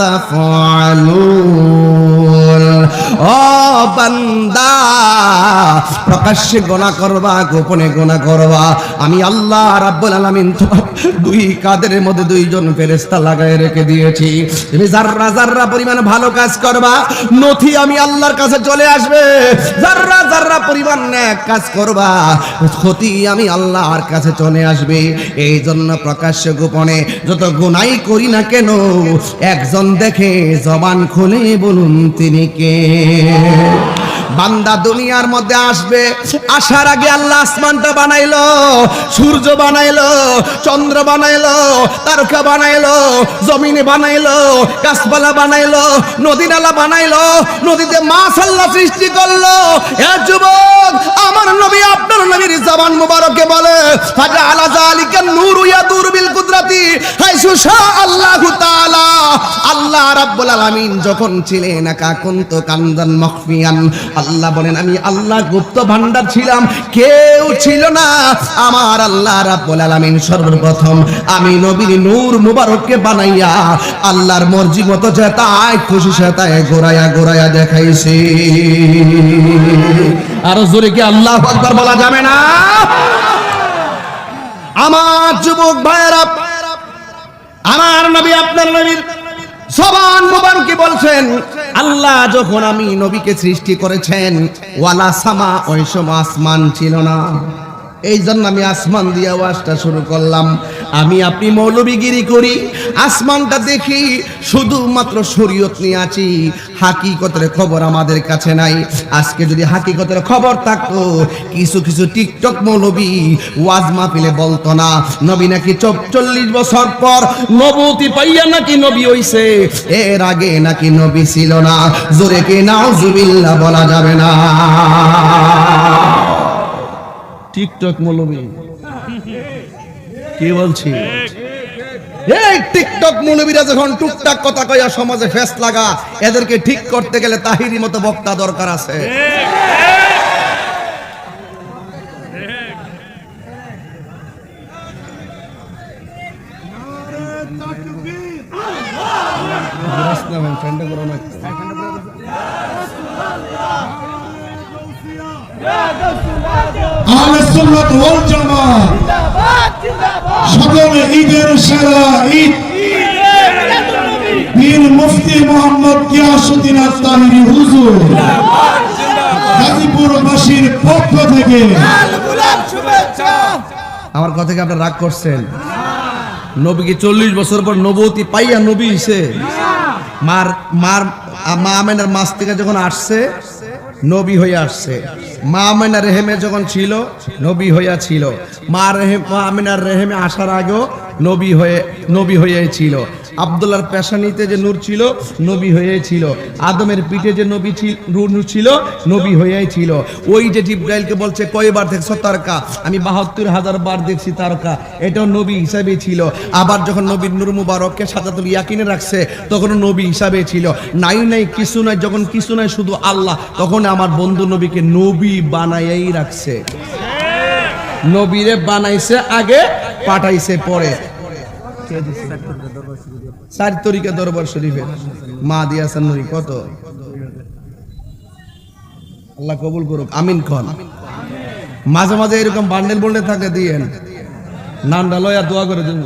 তাফআলুন ও বান্দা প্রকাশ্যে গোনা করবা, গোপনে গোনা করবা। আমি আল্লাহ রাব্বুল আলামিন তোমার দুই কাদের মধ্যে দুইজন ফেরেশতা লাগায় রেখে দিয়েছি। তুমি জাররা জাররা পরিমাণ ভালো কাজ করবা, নথি আমি আল্লাহর কাছে চলে আসবে। জাররা জাররা পরিমাণ ন্যাক কাজ করবা, ক্ষতি আমি আল্লাহর কাছে চলে আসবে। এই জন্য প্রকাশ্যে গোপনে যত গুনাই করি না কেন, একজন দেখে জবান খুলে বলুন, তিনি কে? বান্দা দুনিয়ার মধ্যে আসবে। আসার আগে আল্লাহ আসমানটা বানাইলো, সূর্য বানাইলো, চন্দ্র বানাইলো, তারকা বানাইলো, জমিনে বানাইলো, গাছপালা বানাইলো, নদী নালা বানাইলো, নদীতে মাছ আল্লাহ সৃষ্টি করল। যুবক, আমার নবী আপনার নবীর জবান মুবারকে বলে ফাজা আলা জালিকা নূরু ইয়াদুর বিল কুদরাতি হাইসু শা আল্লাহু তাআলা। আল্লাহ রাব্বুল আলামিন যখন ছিলেন, একা কুন্ত কান্দান মখফিয়ান, আল্লাহ বলেন, আমি আল্লাহ গুপ্ত ভান্ডার ছিলাম, কেউ ছিল না। আমার আল্লাহ রাব্বুল আলামিন সর্বপ্রথম, আমি নবীর নূর মুবারককে বানাইয়া আল্লাহর মর্জি মতো যেতায় খুশি সেতায় গোড়ায়া গোড়ায়া দেখাইছি। আরও জোরে কি আল্লাহ আকবার বলা যাবে না? আমার যুবক ভাইয়েরা, আমার নবী আপনার নবীর সবান মুবারকে বলছেন আল্লাহ যখন আমি নবীকে সৃষ্টি করেছেন ওয়ালা সামা ওই আসমান ছিল না। এই জন্য আমি আসমান দিয়ে ওয়াজটা শুরু করলাম। আমি আপনি মৌলবিগিরি করি, আসমানটা দেখি শুধুমাত্র শরীয়ত নিয়ে আছি, হাকিকতের খবর আমাদের কাছে নাই। আজকে যদি হাকিকতের খবর থাকতো, কিছু কিছু টিকটক মৌলবী ওয়াজ মাহফিলে বলতো না, নবী নাকি চল্লিশ বছর পর নবতি পাইয়া নাকি নবী হইছে, এর আগে নাকি নবী ছিল না, জোরে কে নাউজুবিল্লাহ বলা যাবে না। টিকটক মৌলবী কি বলছি এই টিকটক মৌলবীরা যখন টুকটাক কথা কইয়া সমাজে ফেস লাগা এদেরকে ঠিক করতে গেলে তাহিরি মতো বক্তা দরকার আছে সকলে ঈদের সেরা ঈদ। পীর মুফতি মোহাম্মদ গিয়াসউদ্দিন আত্মাহিরি হুজুর। গাজীপুরবাসীর পক্ষ থেকে। আমার কথা কি আপনারা রাগ করছেন? নবীকে চল্লিশ বছর পর নবতী পাইয়া নবী হিসে মার মার মা আমেনার মাস থেকে যখন আসছে নবী হয়ে আসছে। মা আমিনা রেহেমে যখন ছিল, নবী হইয়া ছিল। মা রেহেম মা আমিনার রেহেমে আসার আগেও নবী হয়ে নবী হয়েছিল আব্দুল্লাহর পেশানিতে যে নূর ছিল, নবী হয়েছিল আদমের পিঠে যে নবী ছিল- নূর ছিল, নবী হয়েছিল ওই যে জিব্রাইলকে বলছে, কয়বার দেখছ তারকা? আমি বাহাত্তর হাজার বার দেখছি তারকা। এটাও নবী হিসাবে ছিল। আবার যখন নবীর নূর মুবারককে সাজাতুল ইয়াকিনে রাখছে তখন নবী হিসাবে ছিল। নাই নাই, কিছু নাই, যখন কিছু নাই, শুধু আল্লাহ, তখন আমার বন্ধু নবীকে নবী বানাইয়াই রাখছে। নবীরে বানাইছে, আগে পাঠাইছে পরে। চার তরিকা দরবার শরীফে। মা দিয়াছেন নুরি কত? আল্লাহ কবুল করুক, আমিন খন। মাঝে মাঝে এরকম বান্ডেল বন্ডেল থাকে, দিয়েন। নামটা লয়া দোয়া করে দিন।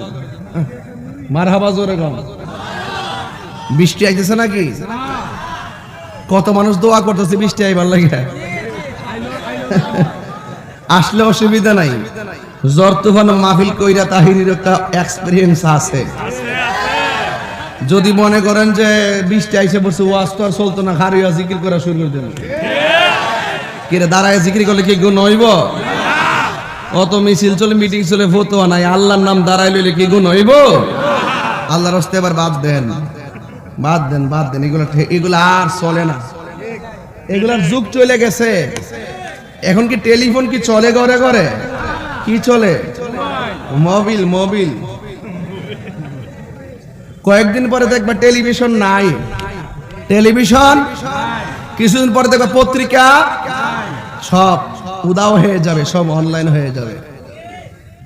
মার হাবা জোরে কম বৃষ্টি আইতেছে নাকি? কত মানুষ দোয়া করতেছে বৃষ্টি আইবার লাগে আসলে অসুবিধা নাই। জ্বর তুফান মাহফিল কইরা তাহিনীর একটা এক্সপিরিয়েন্স আছে। যদি মনে করেন যে বৃষ্টি আইসে বসে ওয়াজ তো আর চলতো না খারিয়া জিকির করা শুরু করে দেন। কিরে দাঁড়ায় জিকির করলে কি গুণ হইব? অত মিছিল চলে মিটিং চলে, ফতোয়া নাই। আল্লাহর নাম দাঁড়াই লইলে কি গুণ হইব? আল্লাহর হস্তে এবার বাদ দেন। বাদ দেন বাদ দেন। এগুলো এগুলো আর চলে না। এগুলার যুগ চলে গেছে। এখন কি টেলিফোন কি চলে ঘরে ঘরে? কি চলে? Mobile mobile. কয়েকদিন পরে দেখবা টেলিভিশন নাই। টেলিভিশন? কিছুদিন পরে দেখবা পত্রিকা? সব উদাও হয়ে যাবে, সব অনলাইন হয়ে যাবে।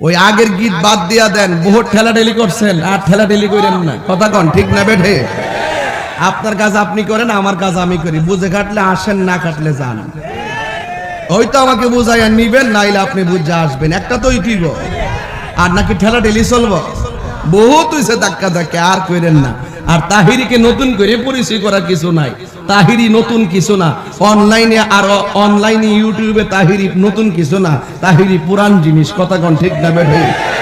ওই আগের গীত বাদ দিয়া দেন বহু ঠেলা ঠেলি করছেন, আর ঠেলা ঠেলি করেন না। কথা কন, ঠিক না বেঠে? আপনার কাজ আপনি করেন, আমার কাজ আমি করি। বুঝে কাটলে আসেন, না কাটলে যান। ওই তো আমাকে বুঝাইয়া নিবেন, নাইলে আপনি বুঝে আসবেন। একটা তো ইটিব। আর নাকি ঠেলা ঠেলি চলব? বহুত হইছে ধাক্কা ধাক্কা, আর কইরেন না। আর তাহিরিকে নতুন করে পরিচয় করার কিছু নাই। তাহিরি নতুন কিছু না। অনলাইনে আর অনলাইনে ইউটিউবে তাহিরি নতুন কিছু না। তাহিরি পুরান জিনিস, কথা কোন ঠিক না বেঠে?